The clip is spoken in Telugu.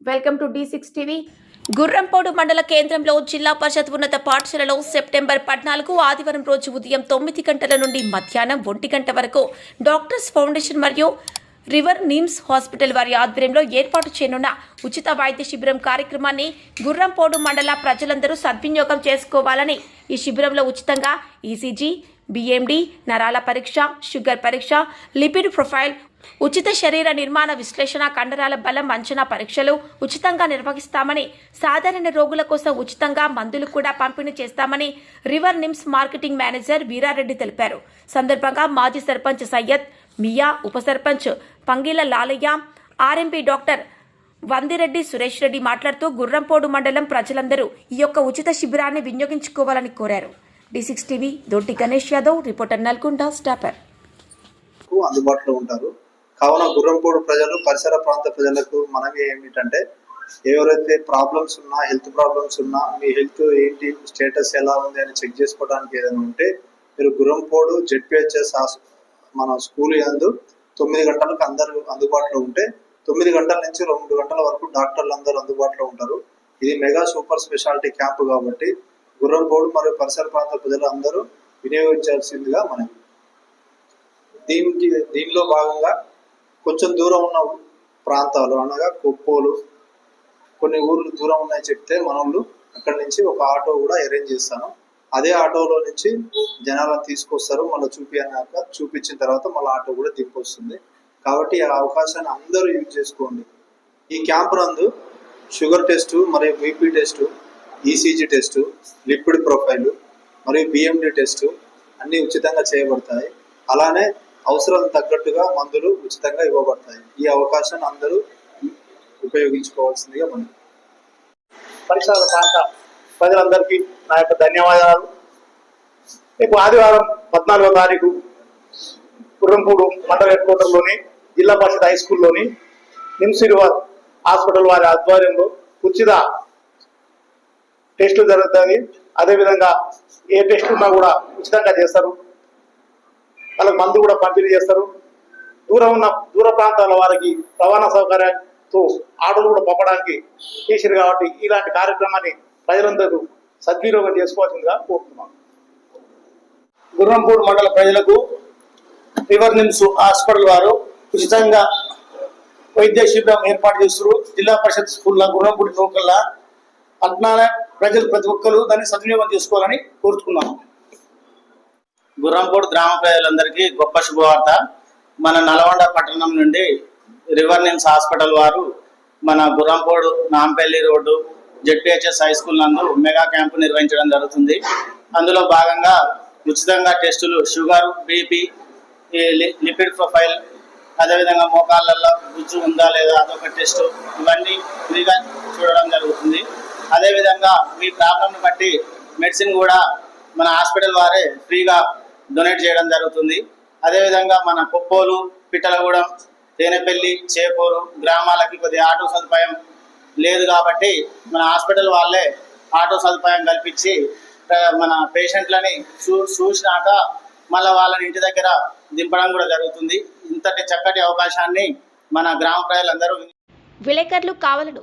Welcome to D six TV Gurrampodu మండల కేంద్రంలో జిల్లా పరిషత్ ఉన్నత పాఠశాలలో సెప్టెంబర్ పద్నాలుగు ఆదివారం రోజు ఉదయం తొమ్మిది గంటల నుండి మధ్యాహ్నం ఒంటి గంట వరకు డాక్టర్స్ ఫౌండేషన్ మరియు రివర్ నిమ్స్ హాస్పిటల్ వారి ఆధ్వర్యంలో ఏర్పాటు చేయనున్న ఉచిత వైద్య శిబిరం కార్యక్రమాన్ని గుర్రంపోడు మండల ప్రజలందరూ సద్వినియోగం చేసుకోవాలని ఈ శిబిరంలో ఉచితంగా ఈసీజీ బిఎండి నరాల పరీక్ష షుగర్ పరీక్ష లిపిడ్ ప్రొఫైల్ ఉచిత శరీర నిర్మాణ విశ్లేషణ కండరాల బలం అంచనా పరీక్షలు ఉచితంగా నిర్వహిస్తామని సాధారణ రోగుల కోసం ఉచితంగా మందులు కూడా పంపిణీ చేస్తామని river NIMS marketing manager Veerareddy తెలిపారు. సందర్భంగా మాజీ సర్పంచ్ సయ్యద్ మియా ఉప సర్పంచ్ పంగిల లాలయ్య ఆర్ఎంపీ డాక్టర్ వందిరెడ్డి సురేష్ రెడ్డి మాట్లాడుతూ గుర్రంపోడు మండలం ప్రజలందరూ ఈ యొక్క ఉచిత శిబిరాన్ని వినియోగించుకోవాలని కోరారు. D six TV Doddi Ganesh Yadav reporter Nalgonda stopper. అందుబాటులో ఉంటారు. కావున గుర్రంపోడు ప్రజలు పరిసర ప్రాంత ప్రజలకు మనవి ఏమిటంటే ఎవరైతే ప్రాబ్లమ్స్ ఉన్నా హెల్త్ ప్రాబ్లమ్స్ ఉన్నా మీ హెల్త్ ఏంటి స్టేటస్ ఎలా ఉంది అని చెక్ చేసుకోవడానికి ఏదైనా ఉంటే మీరు గుర్రంపోడు జెడ్పిహెచ్ఎస్ మన స్కూల్ యందు తొమ్మిది గంటలకు అందరూ అందుబాటులో ఉంటే తొమ్మిది గంటల నుంచి రెండు గంటల వరకు డాక్టర్లు అందరూ అందుబాటులో ఉంటారు. ఇది మెగా సూపర్ స్పెషాలిటీ క్యాంపు కాబట్టి గుర్రంపోడు మరియు పరిసర ప్రాంత ప్రజలు అందరూ వినియోగించాల్సిందిగా మనవి దీనికి దీనిలో భాగంగా కొంచెం దూరం ఉన్న ప్రాంతాలు అనగా కొప్పోలు కొన్ని ఊర్లు దూరం ఉన్నాయి చెప్తే మనోళ్ళు అక్కడి నుంచి ఒక ఆటో కూడా అరేంజ్ చేస్తాను. అదే ఆటోలో నుంచి జనాలను తీసుకొస్తారు. మళ్ళీ చూపించాక చూపించిన తర్వాత మళ్ళీ ఆటో కూడా దింపొస్తుంది. కాబట్టి ఆ అవకాశాన్ని అందరూ యూజ్ చేసుకోండి. ఈ క్యాంప్ నందు షుగర్ టెస్ట్ మరియు BP test ECG test liquid profile మరియు బిఎండి టెస్టు అన్నీ ఉచితంగా చేయబడతాయి. అలానే అవసరాలకు తగ్గట్టుగా మందులు ఉచితంగా ఇవ్వబడతాయి. ఈ అవకాశాన్ని అందరూ ఉపయోగించుకోవాల్సిందిగా మనం పరిసర ప్రాంత ప్రజలందరికీ నా యొక్క ధన్యవాదాలు. రేపు ఆదివారం పద్నాలుగో తారీఖు గుర్రంపూడు మండల హెడ్ క్వార్టర్లోని జిల్లా పరిషత్ హై స్కూల్లోని నిమ్సిరివర్ హాస్పిటల్ వారి ఆధ్వర్యంలో ఉచిత టెస్టులు జరుగుతుంది అదేవిధంగా ఏ టెస్ట్ ఉన్నా కూడా ఉచితంగా చేస్తారు. వాళ్ళకి మందు కూడా పంపిణీ చేస్తారు. దూరం ఉన్న దూర ప్రాంతాల వారికి రవాణా సౌకర్యంతో ఆటోలు కూడా పంపడానికి చేశారు కాబట్టి ఇలాంటి కార్యక్రమాన్ని ప్రజలందరూ సద్వినియోగం చేసుకోవాల్సిందిగా కోరుతున్నాను గుర్రంపూడి మండల ప్రజలకు రివర్ నిమ్స్ హాస్పిటల్ వారు ఉచితంగా వైద్య శిబిరం ఏర్పాటు చేస్తారు జిల్లా పరిషత్ స్కూల్లో గుర్రంపూడి లోకల్లా పద్నాల ప్రజలు ప్రతి ఒక్కరు దాన్ని సద్వినియోగం చేసుకోవాలని కోరుతున్నాము గుర్రంపూడి గ్రామ ప్రజలందరికీ గొప్ప శుభవార్త. మన నల్గొండ పట్టణం నుండి రివర్ నిమ్స్ హాస్పిటల్ వారు మన Gurrampudu Nampally road ZPHS high school నందు మెగా క్యాంపు నిర్వహించడం జరుగుతుంది. అందులో భాగంగా ఉచితంగా టెస్టులు షుగర్ బీపీ లిపిడ్ ప్రొఫైల్ అదేవిధంగా మోకాళ్ళల్లో గుజ్జు ఉందా లేదా అదొక టెస్ట్ ఇవన్నీ ఫ్రీగా చూడడం జరుగుతుంది. అదేవిధంగా మీ ప్రాబ్లంను బట్టి మెడిసిన్ కూడా మన హాస్పిటల్ వారే ఫ్రీగా డొనేట్ చేయడం జరుగుతుంది. అదేవిధంగా మన కొప్పోలు పిట్టలగూడెం తేనెపల్లి చేపూరు గ్రామాలకి కొద్దిగా ఆటో సదుపాయం లేదు కాబట్టి మన హాస్పిటల్ వాళ్ళే ఆటో సదుపాయం కల్పించి మన పేషెంట్లని చూ చూసినాక మళ్ళీ వాళ్ళని ఇంటి దగ్గర దింపడం కూడా జరుగుతుంది. ఇంతటి చక్కటి అవకాశాన్ని మన గ్రామ ప్రజలందరూ విలేకరులు కావలను